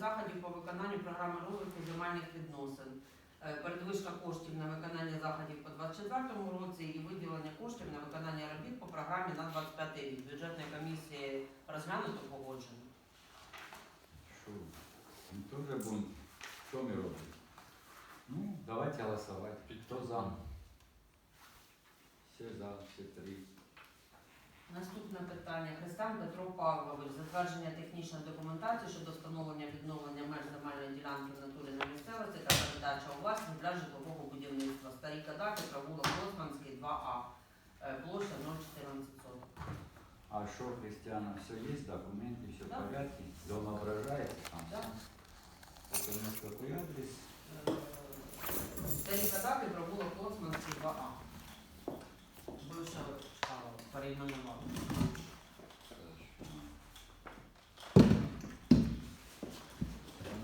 заходів по виконанню програми розвитку земельних відносин. Е, Передвижка коштів на виконання заходів по 2024 році і виділення коштів на виконання робіт по програмі на 25 рік. Бюджетної комісії розглянуто погоджено. Що? Ми теж будемо. Що ми робимо? Ну, давайте голосувати. Хто за? Все за, все три. Наступне питання. Христан Петро Павлович. Затвердження технічної документації щодо встановлення відновлення меж земельної ділянки в натурі на місцевості та передача у власність для житлового будівництва. Старі кадати, провулок Госманський, 2А. Е, Площа 014 соток. А що, Христиана, все є, документи, все Да. в порядку? Дома ображається там? Да. Это у нас какой адрес? Е, Старі кадати, провулок Госманський, 2А. Там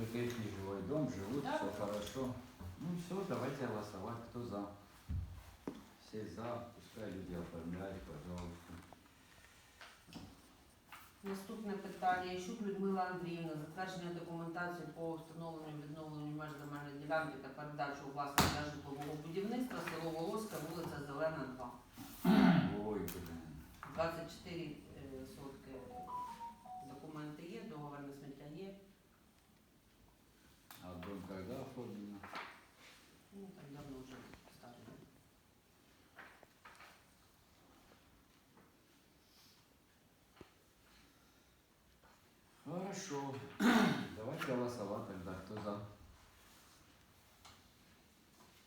это их дом, живут, Да. все хорошо. Ну все, давайте голосовать, кто за. Все за, пускай люди оформляют, пожалуйста. Наступне питання. Іщук Людмила Андріївна. Затвердження документації по встановленню відновленню меж земельної ділянки та передачу у для житлового будівництва село Волоська, вулиця Зелена, 2. Ой, блин. 24 е, сотки документи є, договір на сміття є. А дом когда оформлено? Ну, так давно вже ставлено. Хорошо. Давайте голосовать тогда, кто за.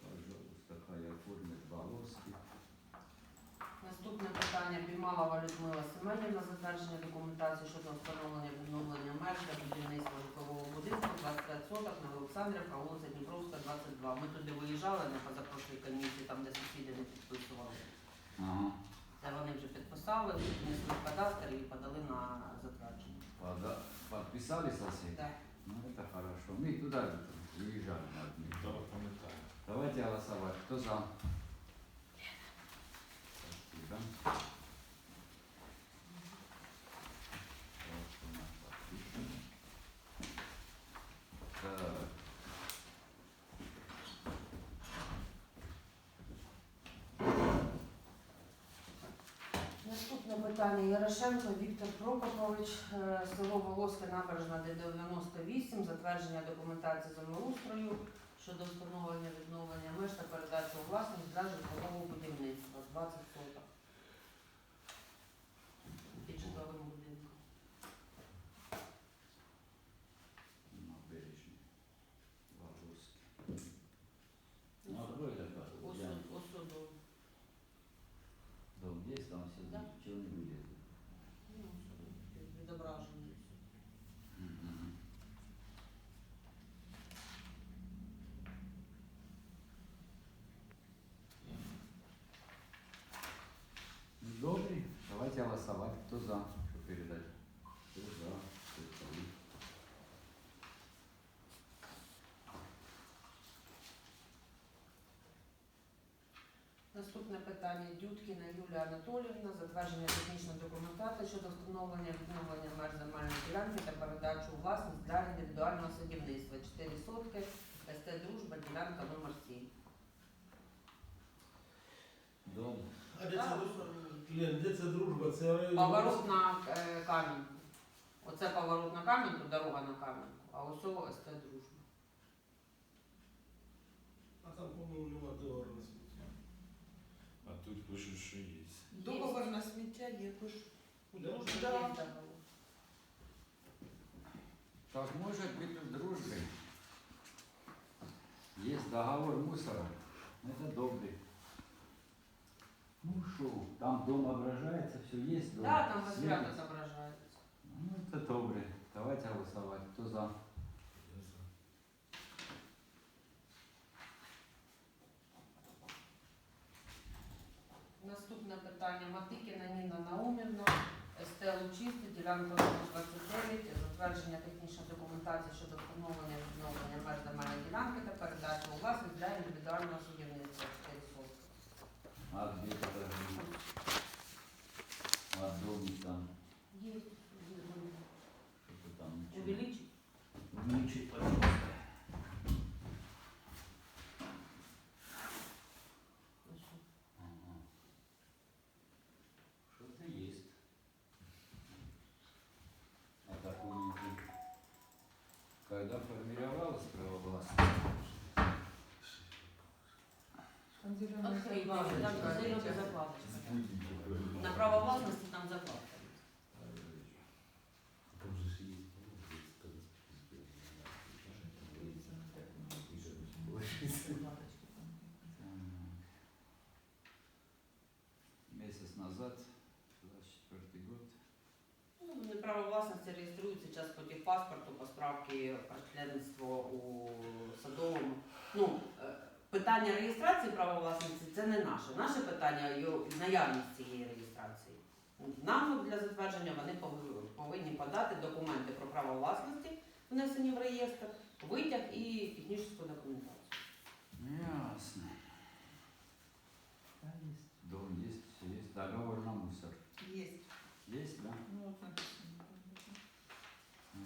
Пожалуйста, хай оформит Волоски. Наступне питання. Піймалова Людмила Семенівна. Затвердження документації щодо встановлення відновлення меж для будівництва житлового будинку 25 соток на Олександрівка, вулиця Дніпровська, 22. Ми туди виїжджали на позапрошлій комісії, там де сусіди не підписували. Ага. Це вони вже підписали, внесли в кадастр і подали на затвердження. Пода- Подписали соседи? Так. Ну это хорошо. Мы туда выезжали на одни. Хто пам'ятає? Давайте голосовать. Кто за? Спасибо. Наступне питання. Ярошенко Віктор Прокопович, е, село Волоське, набережна Д-98, затвердження документації землеустрою щодо встановлення відновлення меж та передачі у власність для житлового будівництва 20 соток. Наступне питання Дюткіна Юлія Анатоліївна, затвердження технічної документації щодо встановлення відновлення меж земельної ділянки та передачу у власність для індивідуального садівництва. 4 сотки, СТ Дружба, ділянка номер 7. Дом. А де це, Лен, де це дружба? Це район. Поворот на е, Кам'янку. Оце поворот на Кам'янку, дорога на Кам'янку, а ось цього СТ Дружба. А там, по-моєму, нема договору пишуть, що є. Договор на сміття є, пиш. У Да? Дружбі Да. є договор. Так может быть в дружбе. Есть договор мусора. Это добрый. Ну что, там дом ображается, все есть дом. Да, там светится. розряд зображається. Ну это добрый. Давайте голосовать. Кто за? Питання. Матикіна Ніна Наумівна, СТ Лучисти, ділянка 29, затвердження технічної документації щодо встановлення відновлення меж ділянки та передачі у власність для індивідуального судівництва 4 сотки. А где это? А дом там. Є Что-то там. ничего. увеличить. Ну, да, формировалось право власности? Там зелена Окей, там. На право власності там закладка. Месяц назад, 24 год, Ну, Право власності реєструється зараз по техпаспорту, по справці про членство у садовому. Ну, питання реєстрації права власності це не наше. Наше питання наявність цієї реєстрації. Нам для затвердження вони повинні подати документи про право власності, внесені в реєстр, витяг і технічну документацію. Ясно. Дом есть, все есть. Договор на мусор. Есть. Есть, да? Ну, вот написано.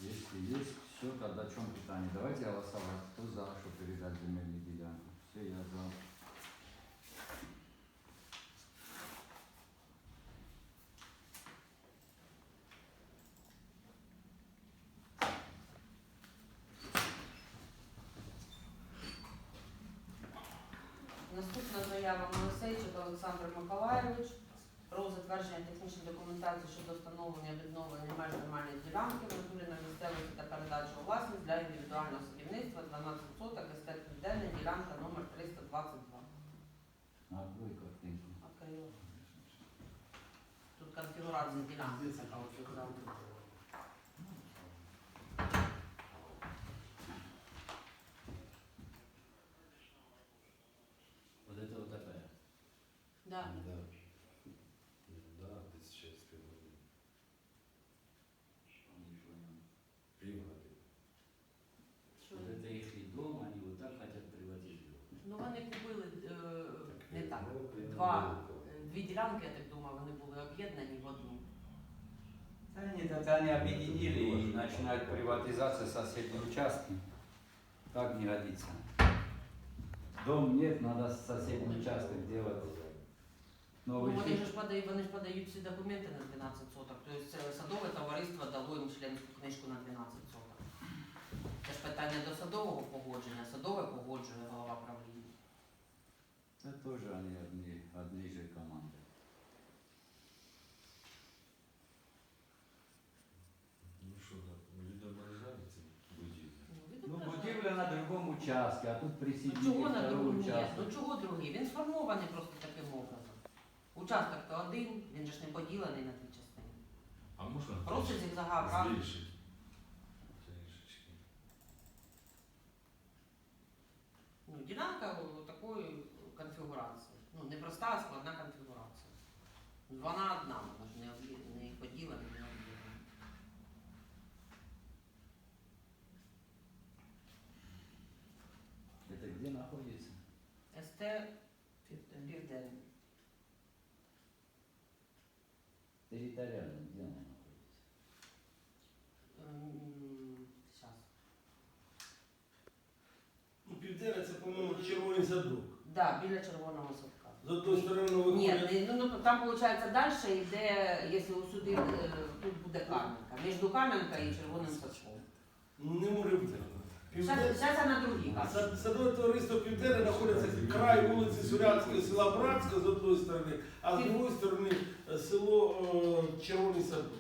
Если есть, все, тогда в чем питание? Давайте голосовать. Кто за, что передать земельную делянку? Все, я за. Наступна заява Моїсейчик Олександр Миколайович про затвердження технічної документації щодо встановлення відновлення меж земельної ділянки в натурі на місцевості та передачу у власність для індивідуального садівництва 12 соток естет південна ділянка номер 322. Открой картинку. Открила. Тут конфігурація ділянки така от зразу. Вот это вот такая. Да. Да. Да, десь ще з півгодини. Півгодини. Що? Вот это их дом, они вот так хотят приватизировать. Ну вони купили е, не так. Ну, Два, е, дві ділянки, я так думаю, вони були об'єднані в одну. Да нет, это они объединили и начинают приватизацию соседние участки. Так не годится. Дом нет, надо соседний участок делать. Ну, Новый вони фиг. ж подають, вони ж подають всі документи на 12 соток. Тобто е, садове товариство дало їм членську книжку на 12 соток. Це ж питання до садового погодження. Садове погоджує голова правління. Это тоже они одни, одни же команды. Участке, а тут присоединили чого на другому ні? участок. Ну чого другий? Він сформований просто таким образом. Участок то один, він же ж не поділений на дві частини. А можна Просто зігзага прав. збільшити? Трішечки. Ну, ділянка о, такої конфігурації. Ну, не проста, а складна конфігурація. Вона одна, вона ж не, об'є- не поділена, не об'єднана. Это где находится? СТ Південний. Территориально, где она находится? Ем, Ну, Південне це, по-моєму, червоний садок. Да, біля червоного садка. З одної сторони Ні, виходять. не- ну, ну, там виходить далі йде, якщо сюди, е, тут буде Кам'янка. Між Кам'янка і червоним садком. Ну, не може бути. Зараз на другій кажу. Сад- Садове товариство Південне знаходиться край вулиці Сурянської села Братська з одної сторони, а з другої сторони е, село е, Червоний Садок.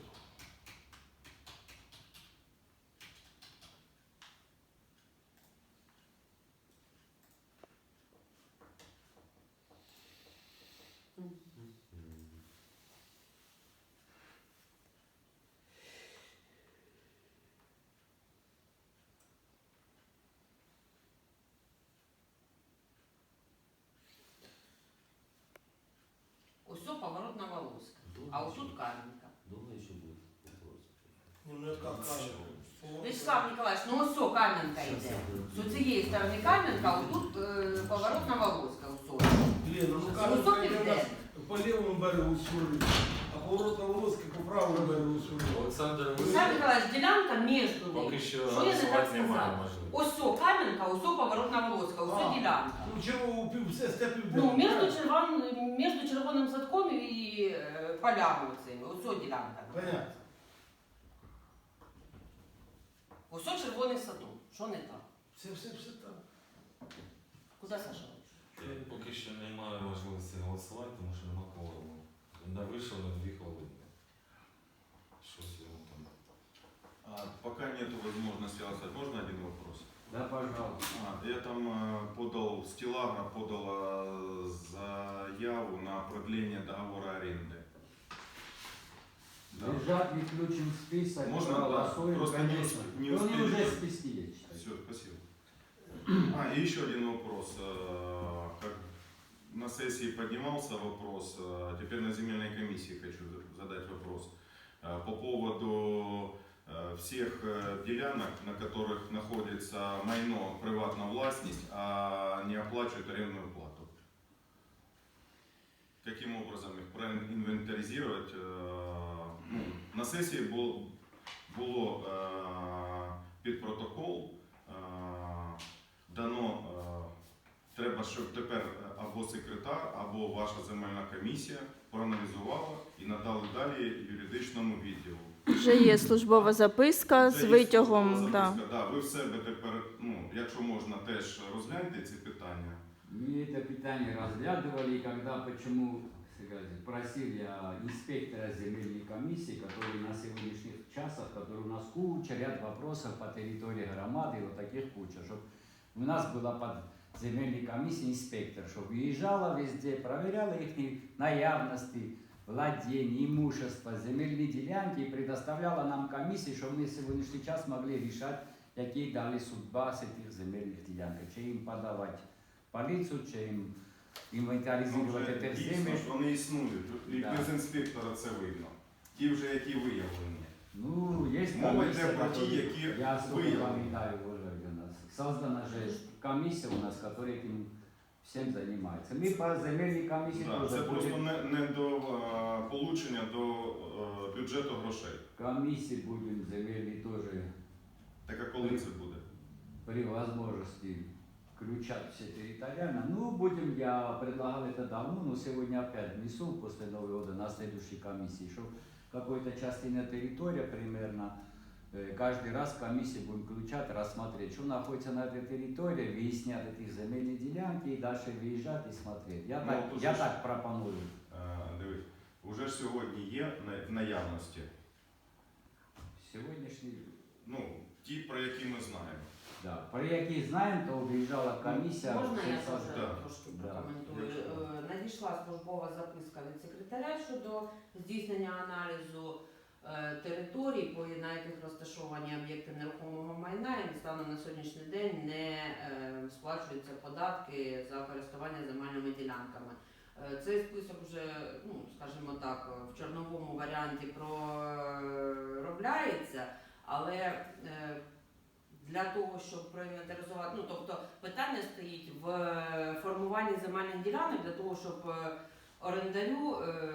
Ось все поворот на Волоська. А ось тут Кам'янка. Думаю, еще будет вопрос. Ну, ну, яка каже. Вячеслав Ніколаївич, ну ось все Кам'янка йде. З цієї сторони Кам'янка, а тут е, поворот на Волоська. Ось. Блін, ну кажуть, у нас по лівому берегу Сурі, а поворот на Волоський по правому берегу Сурі. Олександр, Вячеслав ви Ніколаївич, ділянка між поки ними. що Що я не так голосувати немає сказала? можливості. Ось Кам'янка, ось поворот на Волоська, ось А. ділянка. Ну, чого пів, все сте Ну, між, червон, між червоним садком і е, полями оцими. Ось ділянка. Понятно. Ось все червоний садок. Що не так? Все, все, все там. Куди Саша? Е, Поки що немає можливості голосувати, тому що нема кворуму. Не вийшов на дві хвилини. Щось йому там. А, пока нет возможности голосовать, можно один вопрос? Да, пожалуйста. А, я там э, подал, Стилага подала заяву на продление договора аренды. Да. Лежат, не включен в список, Можно, да. голосуем, Просто не конечно. усп- не Ну, Они успели уже считай. Все, спасибо. А, и еще один вопрос. Э, Как на сессии поднимался вопрос, э, теперь на земельной комиссии хочу задать вопрос. Э, По поводу э, всех э, делянок, на которых находится майно приватная властность, а не оплачивают арендную плату. Каким образом их проинвентаризировать? Э, ну, на сесії було, було е, під протокол е, дано, е, треба, щоб тепер е, або секретар, або ваша земельна комісія проаналізувала і надали далі юридичному відділу. Вже є службова записка з Це є витягом. службова Да. записка. Да, ви в себе тепер, ну, якщо можна, теж розгляньте ці питання. Мы это питание разглядывали, и когда почему сказать, просил я инспектора земельной комиссии, который на сегодняшних часах, который у нас куча, ряд вопросов по территории громады, вот таких куча, чтобы у нас была под земельной комиссией инспектор, чтобы выезжала везде, проверяла их наявности, владение, имущество, земельные делянки и предоставляла нам комиссии, чтобы мы в сегодняшний час могли решать, какие дали судьба с этих земельных делянок, чи им подавать полицию, чи їм Ну, вже тепер Дійсно ж вони існують. І Да. без інспектора це видно. Ті вже, які виявлені. Ну, є Мова йде про ті, які- які Я виявлені. пам'ятаю, Ольга у нас. Создана же комиссия у нас, которая этим всем занимается. Мы по земельной комиссии Да, тоже це просто не, не до е, получення до е, бюджету грошей. комиссии будем земельной тоже Так а коли це буде? при возможности включать все территориально. Ну, будем, я предлагал это давно, но сегодня опять внесу после Нового года на следующей комиссии, что какой-то частина территория примерно э, каждый раз комиссии будем включать, рассмотреть, что находится на этой территории, выяснять эти земельные делянки и дальше выезжать и смотреть. Я, Ну, так, тут я же ж- так пропоную. Е, Дивись, уже ж сьогодні є на- в наявності. Сьогоднішній, Ну, ті, про які ми знаємо. да, про які знаємо, то виїжджала комісія. Можна я теж сож- Да. трошки Да. прокоментую? Е, Надійшла службова записка від секретаря щодо здійснення аналізу е, територій, по на яких розташовані об'єкти нерухомого майна, і станом на сьогоднішній день не е, сплачуються податки за користування земельними ділянками. Е, Цей список вже, ну скажімо так, в чорновому варіанті проробляється, але е, для того, щоб проінвентаризувати, ну тобто питання стоїть в е, формуванні земельних ділянок для того, щоб е, орендарю, е,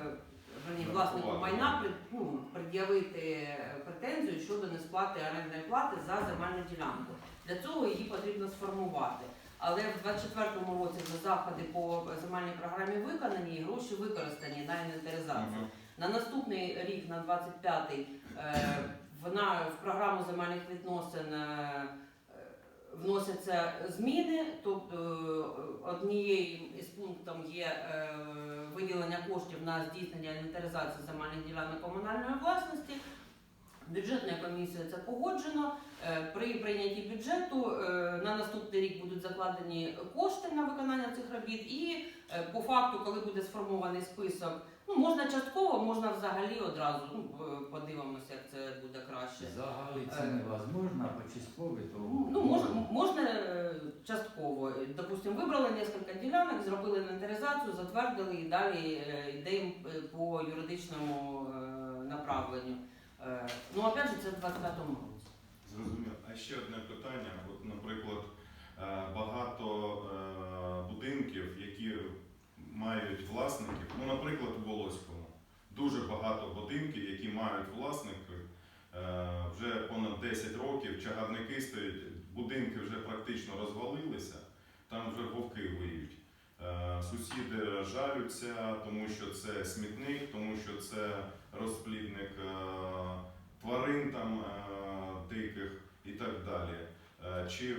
верні, власнику майна ну, пред'явити претензію щодо несплати орендної плати за земельну ділянку. Для цього її потрібно сформувати. Але в 2024 році вже заходи по земельній програмі виконані і гроші використані на інвентаризацію. На наступний рік, на 25-й, е, вона в програму земельних відносин е, вносяться зміни. Тобто е, однією із пунктів є е, виділення коштів на здійснення інвентаризації земельних ділянок комунальної власності. Бюджетною комісією це погоджено. При прийнятті бюджету на наступний рік будуть закладені кошти на виконання цих робіт, і по факту, коли буде сформований список, ну можна частково, можна взагалі одразу. Ну е, подивимося, як це буде краще. Взагалі це невозможно, а почастково то... Ну, можна, можна е, частково. Допустим, вибрали кілька ділянок, зробили інвентаризацію, затвердили і далі е, йдемо е, по юридичному е, направленню. Е, Ну, опять же, це в 25-му році. Зрозуміло. А ще одне питання. От, наприклад, е, багато е, будинків, які мають власників, ну, наприклад, у Волоському, дуже багато будинків, які мають власників е, вже понад 10 років, чагарники стоять, будинки вже практично розвалилися, там вже вовки виють. Е, Сусіди жалються, тому що це смітник, тому що це розплідник е, тварин там диких і так далі. Чи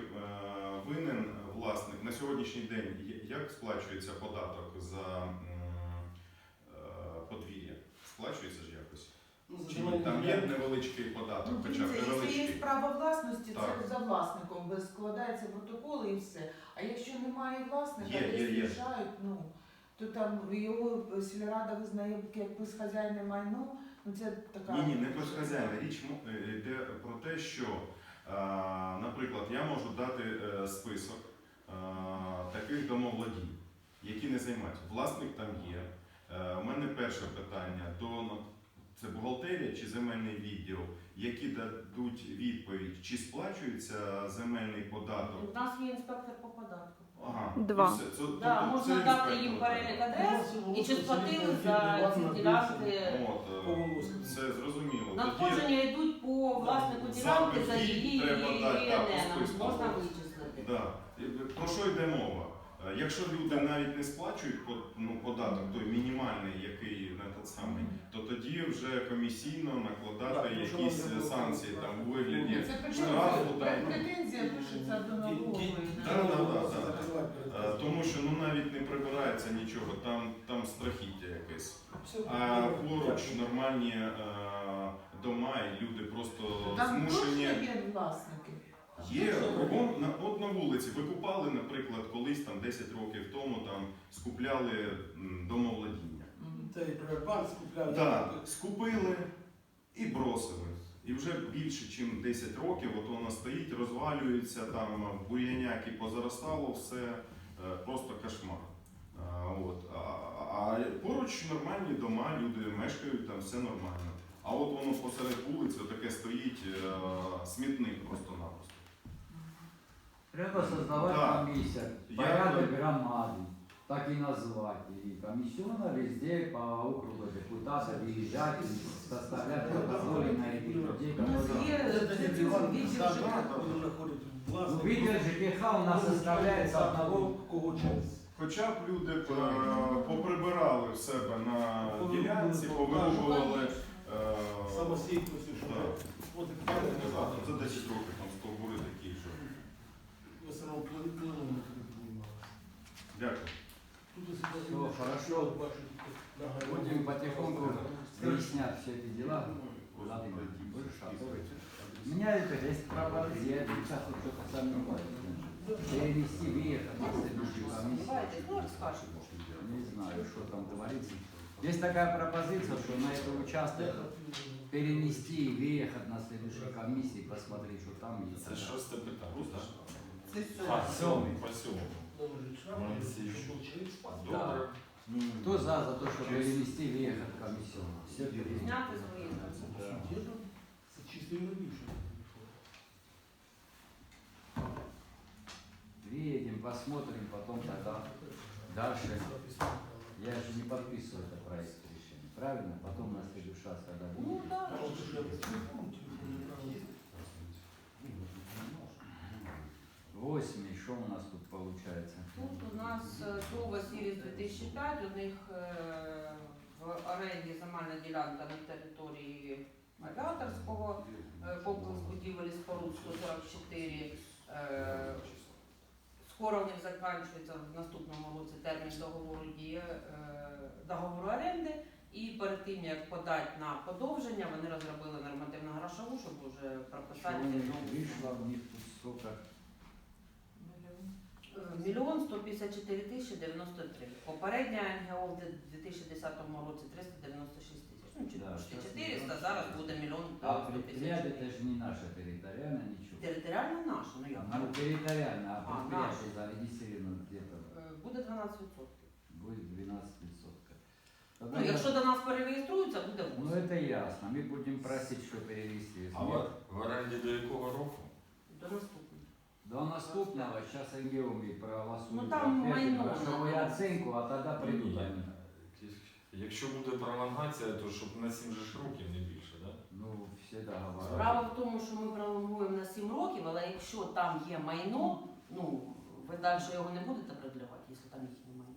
винен власник на сьогоднішній день, як сплачується податок за е, подвір'я? Сплачується ж якось? Ну, Чи там є невеличкий податок, Ну, хоча б дивіться, якщо є невеличкий? право власності, це за власником складається протокол і все. А якщо немає власника, Є, є, є. рішають, ну то там його сільрада визнає як безхазяйне майно, ну це така. Ні, ні, не безхазяйна. Річ е, йде про те, що, е, наприклад, я можу дати список таких домовладінь, які не займають. Власник там є. Е, У мене перше питання до ну, це бухгалтерія чи земельний відділ, які дадуть відповідь, чи сплачується земельний податок. У нас є інспектор по податку. Ага, Два. і все. Це- Да, тобто можна це дати інспектор. їм перелік адрес Ну, і чи сплатили за ці ділянки. От, е, це зрозуміло. Тоді Надходження йдуть по власнику ділянки за вихід її треба дати, так, по ІНН. списку. Можна вичислити. Да. Про що йде мова? Е, Якщо люди навіть не сплачують ну, податок, той мінімальний, який на той самий, то тоді вже комісійно накладати Так, якісь санкції там у вигляді. Штрафу, претензія, там, пишеться до налогової. Е, Тому що ну навіть не прибирається нічого, там, там страхіття якесь. А поруч нормальні е, дома, і люди просто Там змушені. є власники. Є кругом на от на вулиці. Ви купали, наприклад, колись там 10 років тому там скупляли м, домовладіння. Це і Приватбанк скупляв. Так, скупили і бросили. І вже більше, ніж 10 років, от вона стоїть, розвалюється, там бур'яняки позаростало, все е, просто кошмар. От. а, а поруч нормальні дома, люди мешкають, там все нормально. А от воно посеред вулиці таке стоїть е, смітник просто-напросто. Треба создавать Да. комиссию, Я- порядок громады, так и назвать. И комиссионно везде по округу депутата выезжать, и составлять протоколы на этих людей, У нас которые... є Це це таке ці діло, відділ так, ЖКХ. так, вони знаходять Ну, власник. видео ЖКХ у нас составляется одного... кого через. Хоча б люди е, поприбирали в себе на Повирубували, ділянці, так. повирубували. е, Самостійності, що Так. от і так, правильно так, казати. За Меня это есть право, я сейчас вот только сам не а бывает. Перевести веер на следующую. Не знаю, что там говорится. Есть такая пропозиция, что на этот участок перенести выехать на следующей комиссии, посмотреть, что там есть. Це шосте питання, так? Це А, сьомий. По сьомому. Добре. Кто за, за то, чтобы перенести выехать комиссию? Все перенести. Сняты с выезда. 4 дівчини прийшло. Приедем, посмотрим, потом тогда дальше. Я же не подписываю это проект решения, правильно? Потом на следующий раз, когда будет. Ну да, ну, Восемь, еще у нас тут получается. Тут у нас э, до Василий 2005, у них э, в аренде земельна ділянка на территории. Авіаторського, е, комплекс будівель споруд 144. Е, Скоро у них закінчується в наступному році термін договору дії е, договору оренди. І перед тим як подати на подовження, вони розробили нормативну грошову, щоб Что прописати них нову них? Е, Мільйон 154 тисячі 93. Попередня НГО в 2010 році 396 тисяч. Ну, чи Да, почти щас 400, мільйон. зараз буде мільйон А предприятие 154. это же не наше территориально, ничего. Територіально наше, ну як? Ну, территориально, а А, предприятие зарегистрировано где-то Е, Буде 12%. будет 12%. Тогда Ну, я- якщо до нас перереєструються, буде 8%. Ну это ясно. Мы будем просить, что перевести. А в, в оренді до якого року? До наступного. До наступного, сейчас НГО мы проголосуем. Ну, там за майно грошовую надо. оценку, а тогда придут Ні. они. Якщо буде пролонгація, то щоб на 7 же ж років, не більше, так? Ну, все договора. Справа в тому, що ми пролонгуємо на 7 років, але якщо там є майно, ну ви далі його не будете продлювати, якщо там їхнє майно.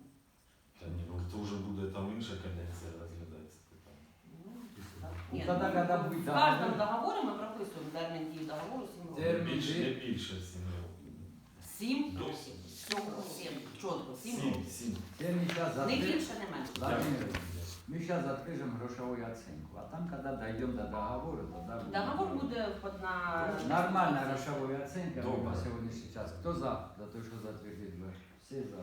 Та ні, ну то вже буде там інша каденція розглядається питання. Ну, Ну, Ні, тогда, ну, в будет кожному договор, договорі ми прописуємо термін дії договору 7 років. Термін Більше, не більше 7 років. Сім? До. Всього сім. Чітко, сім. Сім, сім. Те ми сейчас Не більше, не менше. Владимир, мы сейчас открыжем грошовую оценку, а там, когда дойдем до договора, тогда будет. Договор буде під на... Нормальная грошовая оценка Добре. по сегодняшний час. Кто за? За то, что затвердить вы? Все за.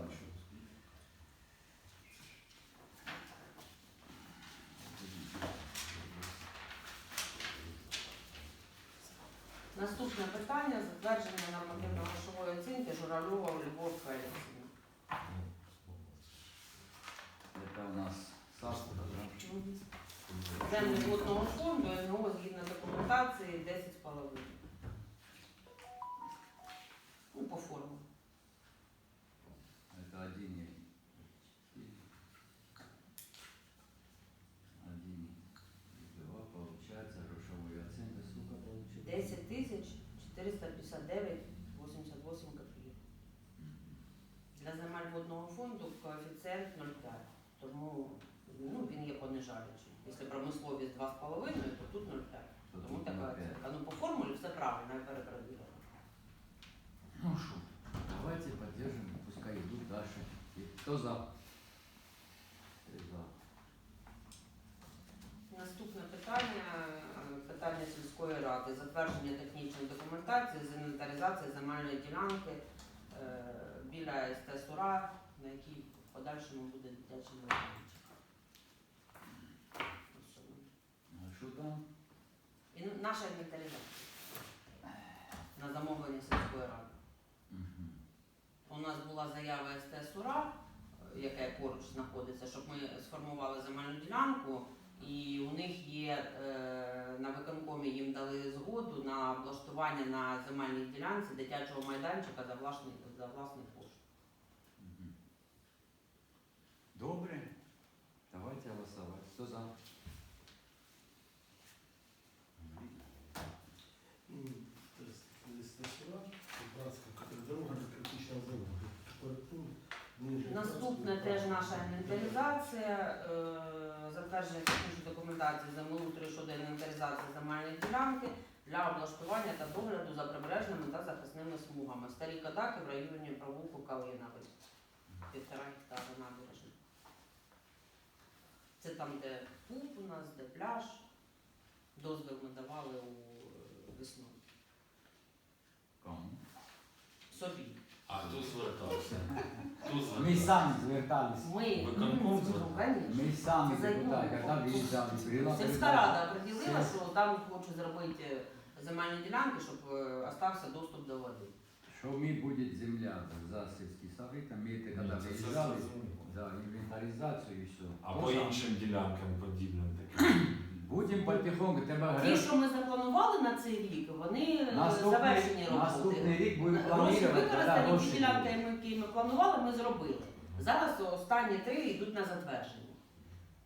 Наступне питання затвердження нормативно-грошової оцінки Журавльова Любов Феліксівна. Это у нас Сашка, да? Землі водного фонду, НГО згідно документації 10,5. Ну, по формі. Это один и- Один и два, получается, грошовая оценка, сколько получилось? 10 тисяч 459 88 копійок. Для земель водного фонду коефіцієнт 0,5. Тому ну, він є понижаючий. Якщо промисловість 2,5, то тут 0,5. То Тому така оцінка. Ну по формулі все правильно, я перепровірила. Ну что, давайте поддержим, пускай идут дальше. И кто за? Три за. Наступне питання е, питання сільської ради. Затвердження технічної документації з інвентаризації земельної ділянки е, біля СТ Сура, на якій в подальшому буде дитячий майданчик. Ось воно. А что там? І наша інвентаризація на замовлення сільської ради. У нас була заява СТ Сура, е, яка поруч знаходиться, щоб ми сформували земельну ділянку, і у них є е, на виконкомі їм дали згоду на облаштування на земельній ділянці дитячого майданчика за власний, за власний кошт. Добре. Давайте голосовать. Кто за? Наступне теж наша інвентаризація, е, затвердження технічної документації землеустрою щодо інвентаризації земельної ділянки для облаштування та догляду за прибережними та захисними смугами. Старі кадаки в районі провулку Калиновий. Півтора гектара набережна. Це там, де пуп у нас, де пляж. Дозвіл ми давали у е, весну. Кому? Собі. А хто звертався? Хто Мы звертався? сами звертались. Ми, Виконком ну, звертав? конечно. Мы сами Це депутаты, законно. когда выезжали, прила- Сільська рада приділила, Все. що там хочуть зробити земельні ділянки, щоб е, остався доступ до води. Что мы будет земля за сельский совет, мы это когда Ні, це все выезжали, зрозуміло. да, инвентаризацию и все. А по іншим ділянкам подібним таким. Будем потихоньку, тебе Ті, що ми запланували на цей рік, вони Наступний, завершені наступний роботи. рік будемо Гроші використані, ті ділянки, які ми планували, ми зробили. Зараз останні три йдуть на затвердження.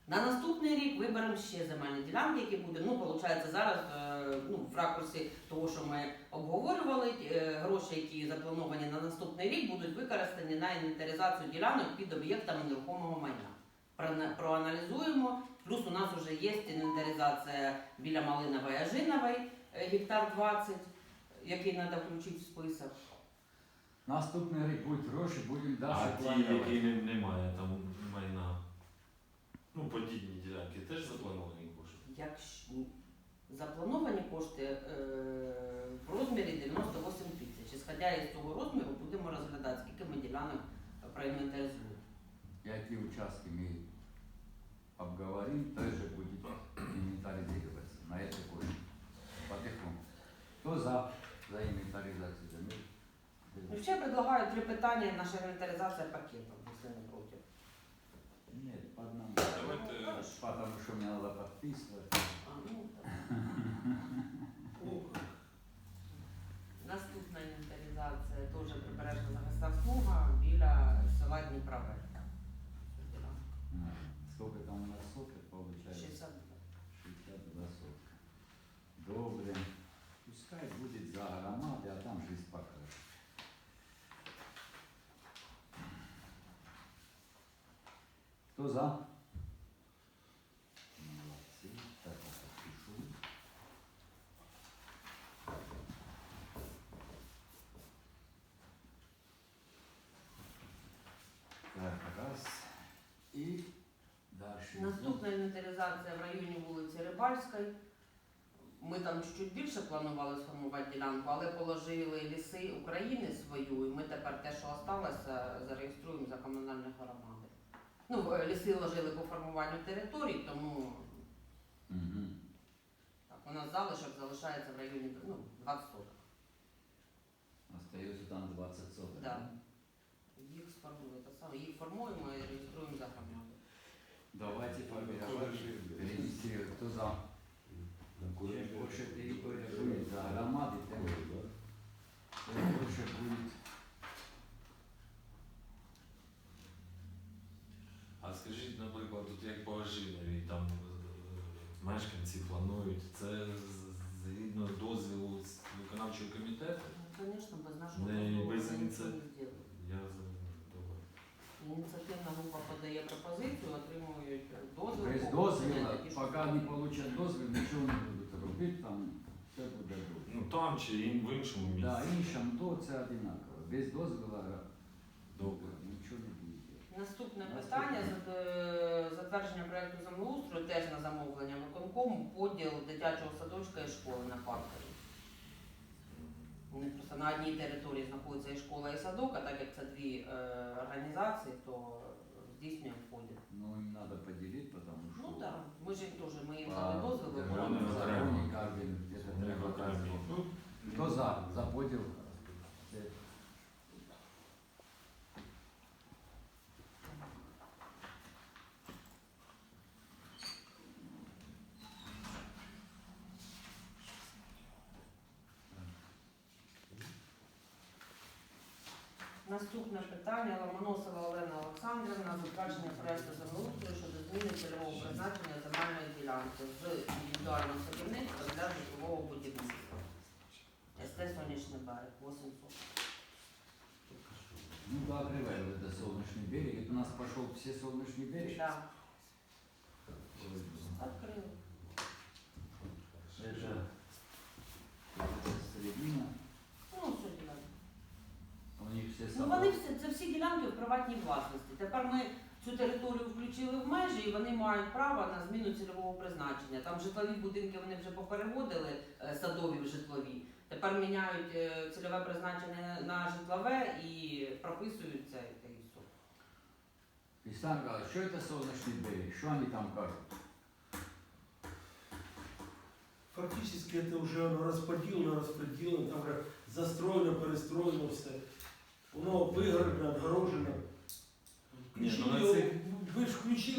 На наступний рік виберемо ще земельні ділянки, які будемо. Ну, виходить, зараз е, ну, в ракурсі того, що ми обговорювали, е, гроші, які заплановані на наступний рік, будуть використані на інвентаризацію ділянок під об'єктами нерухомого майна. Проана- Проаналізуємо. Плюс у нас вже є інвентаризація біля Малинової Ажинової, е, гектар 20, який треба включити в список. Наступний рік будуть гроші, будемо А далі ті, планувати. які не- немає там майна. Ну, подібні ділянки теж заплановані кошти. Якщо заплановані кошти е, в розмірі 98 тисяч. Ісходя із цього розміру, будемо розглядати, скільки ми ділянок проінвентаризуємо. Які участки ми обговорим, теж будет инвентаризироваться на этой кухне. Потихоньку. Кто за, за инвентаризацию земель? Ну, ще предлагаю три питання, наша інвентаризація пакетом, якщо не проти. Нет, по одному. Давайте- Хорошо. Потому что мне надо подписывать. А, ну, так. Наступна інвентаризація теж прибережна захисна смуга біля села Дніпрове. Хто за? Молодці. Так, так. Так, раз. І далі. Наступна інвентаризація в районі вулиці Рибальської. Ми там чуть більше планували сформувати ділянку, але положили ліси України свою, і ми тепер те, що залишилося, зареєструємо за комунальних громад. Ну, е, ліси ложили по формуванню територій, тому Мгм. так, у нас залишок залишається в районі ну, 20 соток. Остается там 20 соток. Да. Їх сформуємо, те саме, їх формуємо і реєструємо за громаду. Давайте формировать, регистрировать. Кто за? Чем больше территория будет за громады, тем тем больше будет. А скажіть, наприклад, тут як по Ожинові, там е, мешканці планують, це згідно дозвілу з виконавчого комітету? Ну, Звісно, без нашого Не, дозволу без ми ініці- нічого не зробимо. Я за добре. Ініціативна група подає пропозицію, отримують дозвіл. Без дозвіла, такі, що пока не получат дозвіл, нічого не будуть робити, там все буде добре. Ну там чи їм в іншому місці. Да, іншим то це одинаково. Без дозвіла Добре. нічого не буде. Наступне Наступне. питання затвердження проекту землеустрою теж на замовлення виконкому, поділ дитячого садочка і школи на паркові. У них просто на одній території знаходиться і школа, і садок, а так як це дві е, організації, то здійснюємо поділ. Ну, им надо поделить, потому что... Ну так, ми ж їм теж, ми їм дали дозвіл, Вони державному окремо. кожен Вони треба. Ну, Хто за? За поділ? Це Наступне питання Ломоносова Олена Олександрівна, затвердження проекту землеустрою щодо зміни цільового призначення земельної ділянки з індивідуального садівництва для житлового будівництва. СТ Сонячний берег, 800. Ну да, открывай вот это солнечный берег. Это у нас пошел все солнечный берег. Да, відкрили. Это, это середина. Ну, все ділянки. У них все Ну вони всі, це всі ділянки в приватній власності. Тепер ми цю територію включили в межі і вони мають право на зміну цільового призначення. Там житлові будинки вони вже попереводили е, садові в житлові. Тепер міняють е, цільове призначення на житлове і прописують це та і все. Истан говорит, что это солнечный берег? Что они там кажут? Фактически это уже оно расподілено, розподілено, там вже застроєно, перестроєно все. Воно вигорено, отгорожено. Ні, ну, Включили на цих- ви ж включили